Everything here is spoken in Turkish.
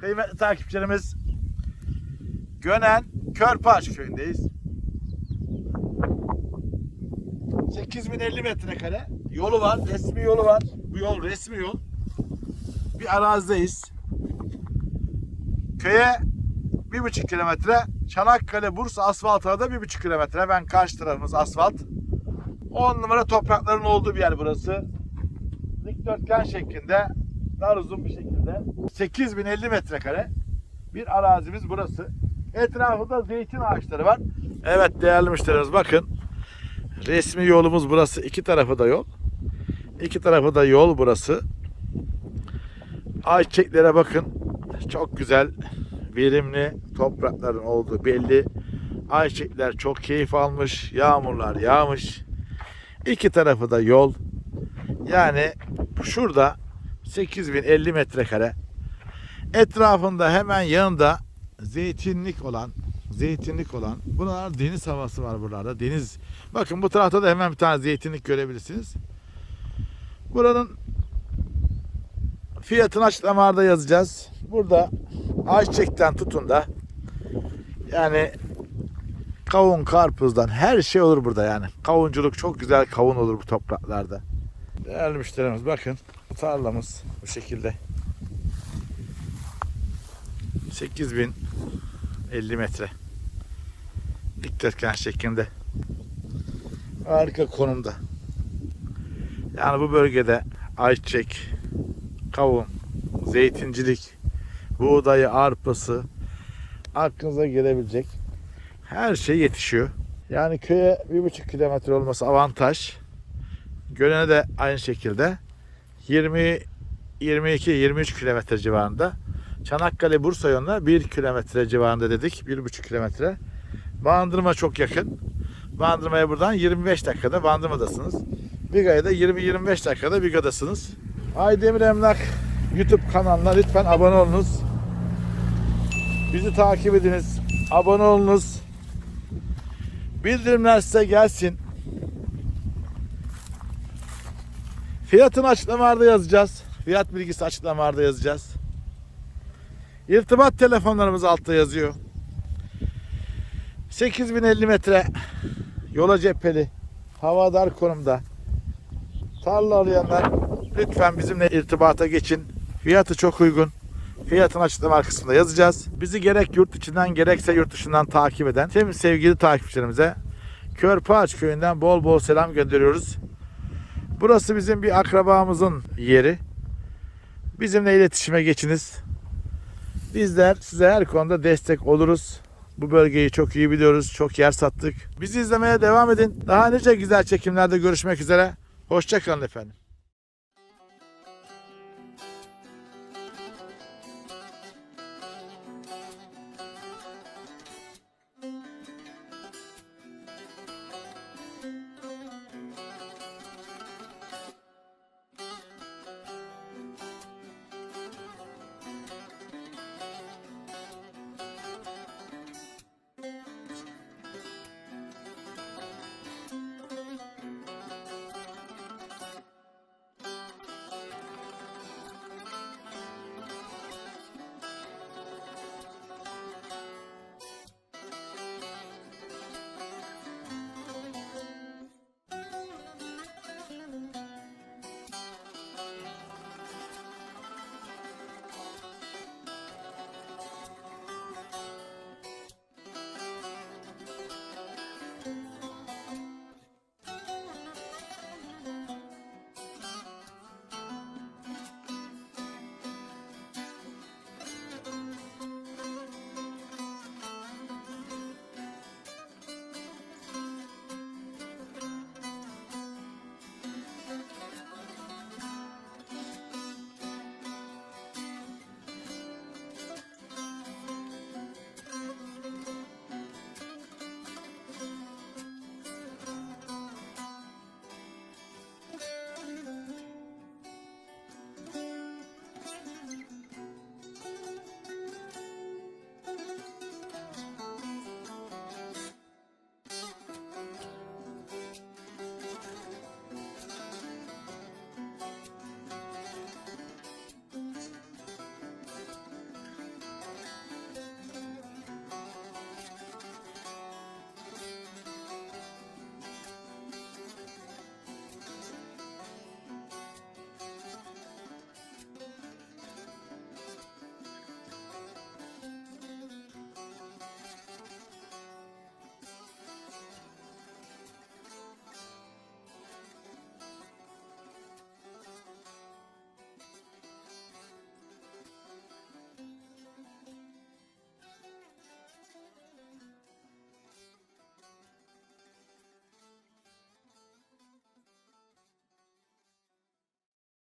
Kıymetli takipçilerimiz Gönen Körpaç köyündeyiz. 8050 metrekare yolu var, resmi yolu var. Bu yol resmi yol. Bir arazideyiz. Köye bir buçuk kilometre, Çanakkale Bursa asfaltına da bir buçuk kilometre. Hemen karşı tarafımız asfalt. 10 numara toprakların olduğu bir yer burası. Dikdörtgen şeklinde, dar uzun bir şekilde. 8050 metrekare bir arazimiz burası. Etrafında zeytin ağaçları var. Evet değerli müşterimiz bakın. Resmi yolumuz burası. İki tarafı da yol. İki tarafı da yol burası. Ayçiçeklere bakın. Çok güzel, verimli toprakların olduğu belli. Ayçiçekler çok keyif almış. Yağmurlar yağmış. İki tarafı da yol. Yani şurada 8050 metrekare. Etrafında hemen yanında zeytinlik olan zeytinlik olan buralar deniz havası var buralarda deniz. Bakın bu tarafta da hemen bir tane zeytinlik görebilirsiniz. Buranın fiyatını açıklamalarda yazacağız. Burada ayçiçekten tutun da yani kavun karpuzdan her şey olur burada yani. Kavunculuk çok güzel kavun olur bu topraklarda. Değerli müşterimiz bakın tarlamız bu şekilde. 8050 metre dikdörtgen şeklinde. Harika konumda. Yani bu bölgede ayçiçek kavun zeytincilik buğdayı arpası aklınıza gelebilecek her şey yetişiyor. Yani köye bir buçuk kilometre olması avantaj. Gölene de aynı şekilde 20 22 23 kilometre civarında Çanakkale Bursa yoluna 1 kilometre civarında dedik. 1,5 kilometre. Bandırma çok yakın. Bandırma'ya buradan 25 dakikada Bandırma'dasınız. Biga'ya da 20-25 dakikada Biga'dasınız. Aydemir Emlak YouTube kanalına lütfen abone olunuz. Bizi takip ediniz. Abone olunuz. Bildirimler size gelsin. Fiyatını açıklamalarda yazacağız. Fiyat bilgisi açıklamalarda yazacağız. İrtibat telefonlarımız altta yazıyor. 8050 metre yola cepheli havadar konumda tarla arayanlar lütfen bizimle irtibata geçin. Fiyatı çok uygun. Fiyatın açıklama kısmında yazacağız. Bizi gerek yurt içinden gerekse yurt dışından takip eden tüm sevgili takipçilerimize Körpaç köyünden bol bol selam gönderiyoruz. Burası bizim bir akrabamızın yeri. Bizimle iletişime geçiniz. Bizler size her konuda destek oluruz. Bu bölgeyi çok iyi biliyoruz. Çok yer sattık. Bizi izlemeye devam edin. Daha nice güzel çekimlerde görüşmek üzere. Hoşçakalın efendim.